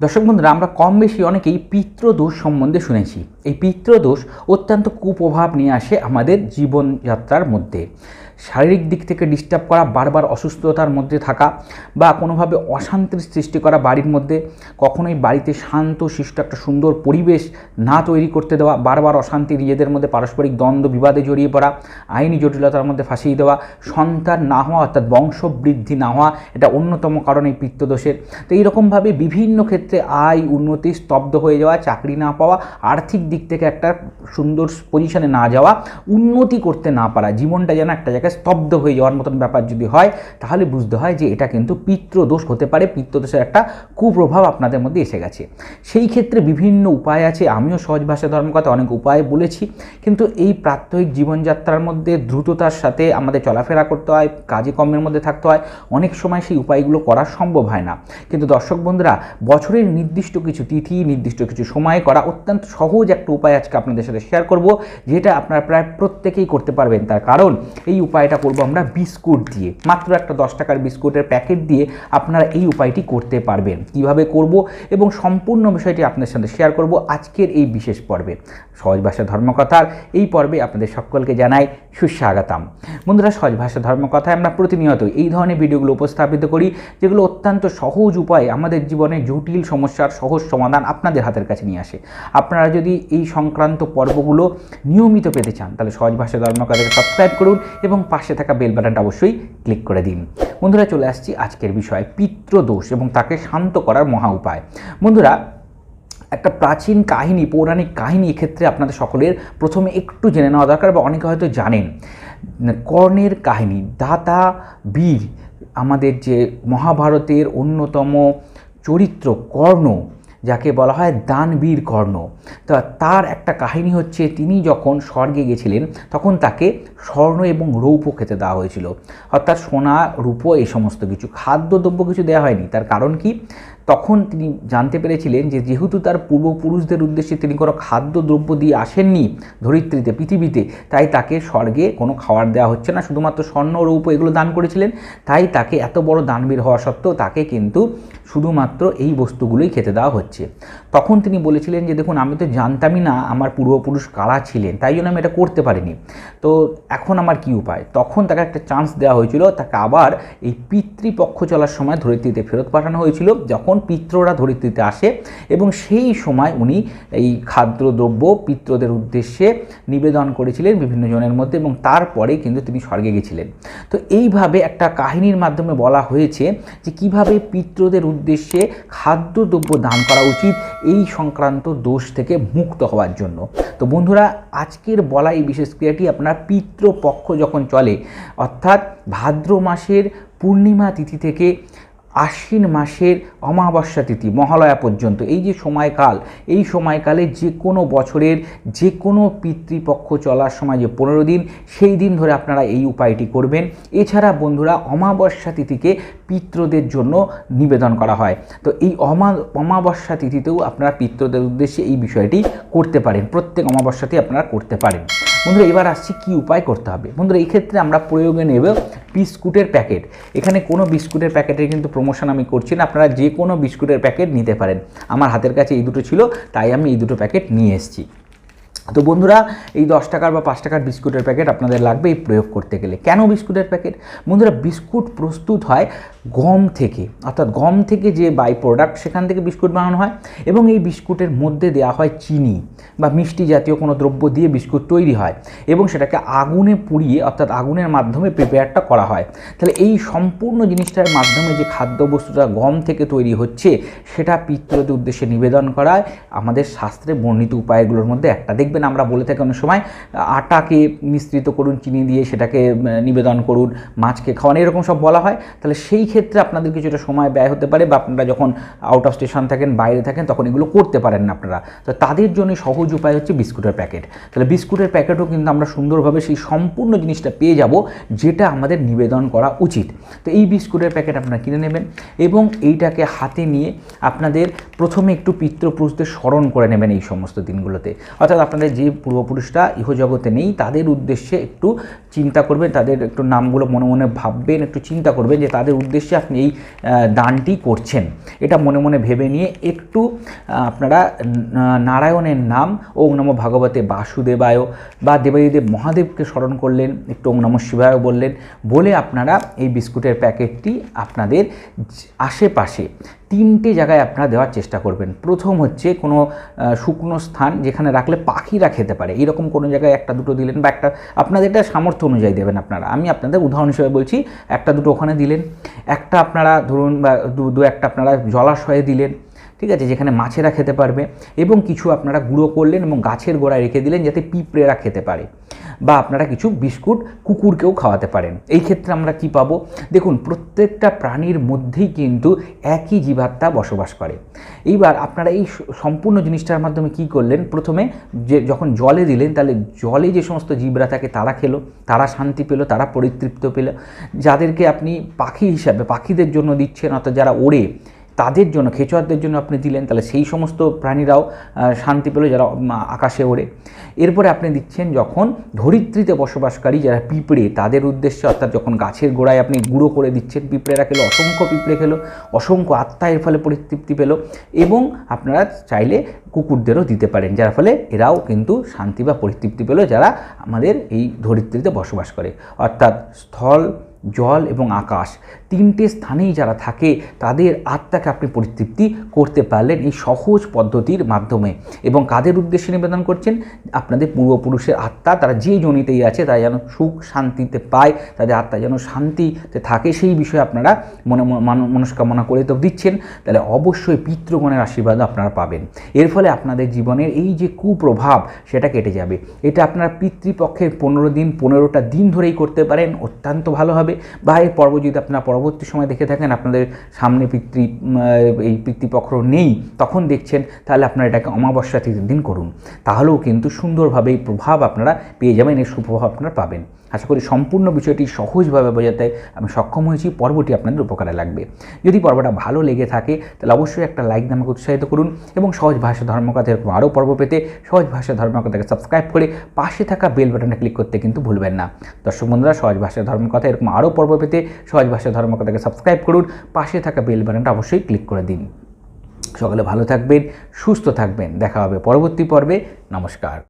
দর্শক বন্ধুরা, আমরা কম বেশি অনেকেই পিতৃদোষ সম্বন্ধে শুনেছি। এই পিতৃদোষ অত্যন্ত কুপ্রভাব নিয়ে আসে আমাদের জীবনযাত্রার মধ্যে। শারীরিক দিক থেকে ডিস্টার্ব করা, বারবার অসুস্থতার মধ্যে থাকা বা কোনোভাবে অশান্তির সৃষ্টি করা বাড়ির মধ্যে কখনোই বাড়িতে শান্ত শিষ্ট একটা সুন্দর পরিবেশ না তৈরি করতে দেওয়া, বারবার অশান্তি নিজেদের মধ্যে পারস্পরিক দ্বন্দ্ব, বিবাদে জড়িয়ে পড়া, আইনি জটিলতার মধ্যে ফাঁসিয়ে দেওয়া, সন্তান না হওয়া অর্থাৎ বংশবৃদ্ধি না হওয়া, এটা অন্যতম কারণ এই পিত্তদোষের। তো এইরকমভাবে বিভিন্ন ক্ষেত্রে আয়, উন্নতি স্তব্ধ হয়ে যাওয়া, চাকরি না পাওয়া, আর্থিক দিক থেকে একটা সুন্দর পজিশনে না যাওয়া, উন্নতি করতে না পারা, জীবনটা যেন একটা জায়গায় স্তব্ধ হয়ে যাওয়ার মতন ব্যাপার যদি হয়, তাহলে বুঝতে হয় যে এটা কিন্তু পিত্রদোষ হতে পারে, পিত্রদোষের একটা কুপ্রভাব আপনাদের মধ্যে এসে গেছে। সেই ক্ষেত্রে বিভিন্ন উপায় আছে, আমিও সহজ ভাষা ধর্মকথা অনেক উপায় বলেছি, কিন্তু এই প্রাত্যহিক জীবনযাত্রার মধ্যে দ্রুততার সাথে আমাদের চলাফেরা করতে হয়, কাজে কর্মের মধ্যে থাকতে হয়, অনেক সময় সেই উপায়গুলো করা সম্ভব হয় না। কিন্তু দর্শক বন্ধুরা, বছরের নির্দিষ্ট কিছু তিথি, নির্দিষ্ট কিছু সময় করা অত্যন্ত সহজ একটা উপায় আজকে আপনাদের সাথে শেয়ার করব, যেটা আপনারা প্রায় প্রত্যেকেই করতে পারবেন। তার কারণ, এই উপায়টা করব আমরা বিস্কুট দিয়ে। মাত্র একটা দশ টাকার বিস্কুটের প্যাকেট দিয়ে আপনারা এই উপায়টি করতে পারবেন। কীভাবে করব এবং সম্পূর্ণ বিষয়টি আপনাদের সাথে শেয়ার করব আজকের এই বিশেষ পর্বে। সহজ ভাষা ধর্মকথার এই পর্বে আপনাদের সকলকে জানাই সুস্বাগতম। বন্ধুরা, সহজ ভাষা ধর্মকথায় আমরা প্রতিনিয়ত এই ধরনের ভিডিওগুলো উপস্থাপিত করি, যেগুলো অত্যন্ত সহজ উপায়ে আমাদের জীবনে জটিল সমস্যার সহজ সমাধান আপনাদের হাতের কাছে নিয়ে আসে। আপনারা যদি এই সংক্রান্ত পর্বগুলো নিয়মিত পেতে চান, তাহলে সহজ ভাষা ধর্মকথাকে সাবস্ক্রাইব করুন এবং পাশে থাকা বেল বাটনটা অবশ্যই ক্লিক করে দিন। বন্ধুরা চলে আসছি আজকের বিষয় পিতৃদোষ এবং তাকে শান্ত করার মহা উপায়। বন্ধুরা, একটা প্রাচীন কাহিনী, পৌরাণিক কাহিনী এক্ষেত্রে আপনাদের সকলের প্রথমে একটু জেনে নেওয়া দরকার বা অনেকে হয়তো জানেন। কর্ণের কাহিনী, দাতা বীর, আমাদের যে মহাভারতের অন্যতম চরিত্র কর্ণ যাকে বলা হয় দানবীর কর্ণ। তা তার একটা কাহিনী হচ্ছে, তিনি যখন স্বর্গে গেছিলেন, তখন তাকে স্বর্ণ এবং রৌপ্য খেতে দেওয়া হয়েছিল। অর্থাৎ সোনা, রূপো এই সমস্ত কিছু, খাদ্যদ্রব্য কিছু দেওয়া হয়নি। তার কারণ কি? তখন তিনি জানতে পেরেছিলেন যে যেহেতু তার পূর্বপুরুষদের উদ্দেশ্যে তিনি কোনো খাদ্যদ্রব্য দিয়ে আসেননি ধরিত্রীতে, পৃথিবীতে, তাই তাকে স্বর্গে কোনো খাবার দেওয়া হচ্ছে না। শুধুমাত্র স্বর্ণ রৌপ এগুলো দান করেছিলেন, তাই তাকে এত বড় দানবীর হওয়া সত্ত্বেও তাকে কিন্তু শুধুমাত্র এই বস্তুগুলোই খেতে দেওয়া হচ্ছে। তখন তিনি বলেছিলেন যে, দেখুন, আমি তো জানতামই না আমার পূর্বপুরুষ কারা ছিলেন, তাই জন্য আমি এটা করতে পারিনি। তো এখন আমার কি উপায়? তখন তাকে একটা চান্স দেওয়া হয়েছিল, তাকে আবার এই পিতৃপক্ষ চলার সময় ধরিত্রীতে ফেরত পাঠানো হয়েছিল, যখন পিত্ররা ধরিত্রীতে আসে এবং সেই সময় উনি এই খাদ্যদ্রব্য পিত্রদের উদ্দেশ্যে নিবেদন করেছিলেন বিভিন্ন জনের মধ্যে এবং তারপরে কিন্তু তিনি স্বর্গে গেছিলেন। তো এইভাবে একটা কাহিনীর মাধ্যমে বলা হয়েছে যে কীভাবে পিত্রদের উদ্দেশ্যে খাদ্যদ্রব্য দান করা উচিত এই সংক্রান্ত দোষ থেকে মুক্ত হওয়ার জন্য। তো বন্ধুরা, আজকের বলা এই বিশেষ ক্রিয়াটি আপনার পিতৃপক্ষ যখন চলে, অর্থাৎ ভাদ্র মাসের পূর্ণিমা তিথি থেকে আশ্বিন মাসের অমাবস্যা তিথি, মহালয়া পর্যন্ত। এই যে সময়কাল, এই সময়কালে যে কোনো বছরের যে কোনো পিতৃপক্ষ চলার সময় যে পনেরো দিন, সেই দিন ধরে আপনারা এই উপায়টি করবেন। এছাড়া বন্ধুরা, অমাবস্যা তিথিকে পিত্রদের জন্য নিবেদন করা হয়। তো এই অমা, অমাবস্যা তিথিতেও আপনারা পিত্রদের উদ্দেশ্যে এই বিষয়টি করতে পারেন। প্রত্যেক অমাবস্যাতেই আপনারা করতে পারেন। বন্ধুরা, এবার আসছি কি উপায় করতে হবে। বন্ধুরা, এই ক্ষেত্রে আমরা প্রয়োগে নেব বিস্কুটের প্যাকেট। এখানে কোনো বিস্কুটের প্যাকেটের কিন্তু প্রমোশন আমি করছি না। আপনারা যে কোনো বিস্কুটের প্যাকেট নিতে পারেন। আমার হাতের কাছে এই দুটো ছিল, তাই আমি এই দুটো প্যাকেট নিয়ে এসেছি। তো বন্ধুরা, এই দশ টাকার বা পাঁচ টাকার বিস্কুটের প্যাকেট আপনাদের লাগবে এই প্রয়োগ করতে গেলে। কেন বিস্কুটের প্যাকেট? বন্ধুরা, বিস্কুট প্রস্তুত হয় গম থেকে, অর্থাৎ গম থেকে যে বাই প্রোডাক্ট সেখান থেকে বিস্কুট বানানো হয় এবং এই বিস্কুটের মধ্যে দেওয়া হয় চিনি বা মিষ্টি জাতীয় কোনো দ্রব্য দিয়ে বিস্কুট তৈরি হয় এবং সেটাকে আগুনে পুড়িয়ে, অর্থাৎ আগুনের মাধ্যমে প্রিপেয়ারটা করা হয়। তাহলে এই সম্পূর্ণ জিনিসটার মাধ্যমে যে খাদ্যবস্তুটা গম থেকে তৈরি হচ্ছে, সেটা পিতৃদের উদ্দেশ্যে নিবেদন করায় আমাদের শাস্ত্রে বর্ণিত উপায়গুলোর মধ্যে একটা দেখবেন আমরা বলে থাকি অনেক সময়, আটাকে মিশ্রিত করুন, চিনি দিয়ে সেটাকে নিবেদন করুন, মাছকে খাওয়ান, এরকম সব বলা হয়। তাহলে সেই ক্ষেত্রে আপনাদের কিছুটা সময় ব্যয় হতে পারে বা আপনারা যখন আউট অফ স্টেশন থাকেন, বাইরে থাকেন, তখন এগুলো করতে পারেন না আপনারা। তো তাদের জন্য সহজ উপায় হচ্ছে বিস্কুটের প্যাকেট। তাহলে বিস্কুটের প্যাকেটও কিন্তু আমরা সুন্দরভাবে সেই সম্পূর্ণ জিনিসটা পেয়ে যাব, যেটা আমাদের নিবেদন করা উচিত। তো এই বিস্কুটের প্যাকেট আপনারা কিনে নেবেন এবং এইটাকে হাতে নিয়ে আপনাদের প্রথমে একটু পিতৃপুরুষদের স্মরণ করে নেবেন এই সমস্ত দিনগুলোতে। অর্থাৎ আপনাদের আপনাদের যে পূর্বপুরুষরা ইহজগতে নেই, তাদের উদ্দেশ্যে একটু চিন্তা করবেন, তাদের একটু নামগুলো মনে মনে ভাববেন, একটু চিন্তা করবেন যে তাদের উদ্দেশ্যে আপনি এই দানটি করছেন। এটা মনে মনে ভেবে নিয়ে একটু আপনারা নারায়ণের নাম ওং নম ভগবতে বাসুদেবায় বা দেবাদিদেব মহাদেবকে স্মরণ করলেন, একটু ওং নম শিবায় বললেন, বলে আপনারা এই বিস্কুটের প্যাকেটটি আপনাদের আশেপাশে তিনটে জায়গায় আপনারা দেওয়ার চেষ্টা করবেন। প্রথম হচ্ছে কোনো শুকনো স্থান যেখানে রাখলে পাখিরা খেতে পারে। এরকম কোনো জায়গায় একটা দুটো দিলেন বা একটা আপনাদের এটা সামর্থ্য অনুযায়ী দেবেন আপনারা। আমি আপনাদের উদাহরণ হিসেবে বলছি, একটা দুটো ওখানে দিলেন, একটা আপনারা ধরুন বা দু একটা আপনারা জলাশয়ে দিলেন, ঠিক আছে, যেখানে মাছেরা খেতে পারবে, এবং কিছু আপনারা গুঁড়ো করলেন এবং গাছের গোড়ায় রেখে দিলেন যাতে পিঁপড়েরা খেতে পারে। বা আপনারা কিছু বিস্কুট কুকুরকেও খাওয়াতে পারেন। এই ক্ষেত্রে আমরা কি পাবো? দেখুন, প্রত্যেকটা প্রাণীর মধ্যেই কিন্তু একই জীবাত্মা বসবাস করে। এইবার আপনারা এই সম্পূর্ণ জিনিসটার মাধ্যমে কি করলেন? প্রথমে যে যখন জলে দিলেন, তাহলে জলে যে সমস্ত জীবরা থাকে, তারা খেলো, তারা শান্তি পেল, তারা পরিতৃপ্ত পেল। যাদেরকে আপনি পাখি হিসাবে, পাখিদের জন্য দিচ্ছেন, অর্থাৎ যারা ওড়ে তাদের জন্য খেচোয়ারদের জন্য আপনি দিলেন, তাহলে সেই সমস্ত প্রাণীরাও শান্তি পেল যারা আকাশে ওড়ে। এরপরে আপনি দিচ্ছেন যখন ধরিত্রীতে বসবাসকারী যারা পিঁপড়ে, তাদের উদ্দেশ্যে, অর্থাৎ যখন গাছের গোড়ায় আপনি গুঁড়ো করে দিচ্ছেন, পিঁপড়েরা খেলো, অসংখ্য পিঁপড়ে খেলো, অসংখ্য আত্মা এর ফলে পরিতৃপ্তি পেল এবং আপনারা চাইলে কুকুরদেরও দিতে পারেন, যার ফলে এরাও কিন্তু শান্তি বা পরিতৃপ্তি পেল যারা আমাদের এই ধরিত্রীতে বসবাস করে। অর্থাৎ স্থল, জল এবং আকাশ তিনটে স্থানেই যারা থাকে, তাদের আত্মাকে আপনি পরিতৃপ্তি করতে পারলেন এই সহজ পদ্ধতির মাধ্যমে। এবং কাদের উদ্দেশ্যে নিবেদন করছেন? আপনাদের পূর্বপুরুষের আত্মা, তারা যে জনিতেই আছে, তারা যেন সুখ শান্তিতে পায়, তাদের আত্মা যেন শান্তিতে থাকে, সেই বিষয়ে আপনারা মনে মান- মনস্কামনা করে তো দিচ্ছেন, তাহলে অবশ্যই পিতৃগণের আশীর্বাদ আপনারা পাবেন। এর ফলে আপনাদের জীবনের এই যে কুপ্রভাব, সেটা কেটে যাবে। এটা আপনারা পিতৃপক্ষের পনেরো দিন, পনেরোটা দিন ধরেই করতে পারেন, অত্যন্ত ভালো হবে। বা এর পর্ব যদি আপনারা পরবর্তী সময় দেখে থাকেন, আপনাদের সামনে পিতৃ এই পিতৃপক্ষ নেই, তখন দেখছেন তাহলে আপনারা এটাকে অমাবস্যা তিথির দিন করুন। তাহলেও কিন্তু সুন্দরভাবে এই প্রভাব আপনারা পেয়ে যাবেন, এর সুপ্রভাব আপনারা পাবেন। আশা করি সম্পূর্ণ বিষয়টি সহজভাবে বোঝাতে আমি সক্ষম হয়েছি। পর্বটি আপনাদের উপকারে লাগবে। যদি পর্বটা ভালো লেগে থাকে, তাহলে অবশ্যই একটা লাইক দিয়ে আমাকে উৎসাহিত করুন এবং সহজ ভাষা ধর্মকথা এরকম আরও পর্ব পেতে সহজ ভাষা ধর্মকথাকে সাবস্ক্রাইব করে পাশে থাকা বেল বাটনে ক্লিক করতে কিন্তু ভুলবেন না। দর্শক বন্ধুরা, সহজ ভাষা ধর্মকথা এরকম আরও পর্ব পেতে সহজ ভাষা ধর্মকথাকে সাবস্ক্রাইব করুন, পাশে থাকা বেল বাটনটা অবশ্যই ক্লিক করে দিন। সকালে ভালো থাকবেন, সুস্থ থাকবেন। দেখা হবে পরবর্তী পর্বে। নমস্কার।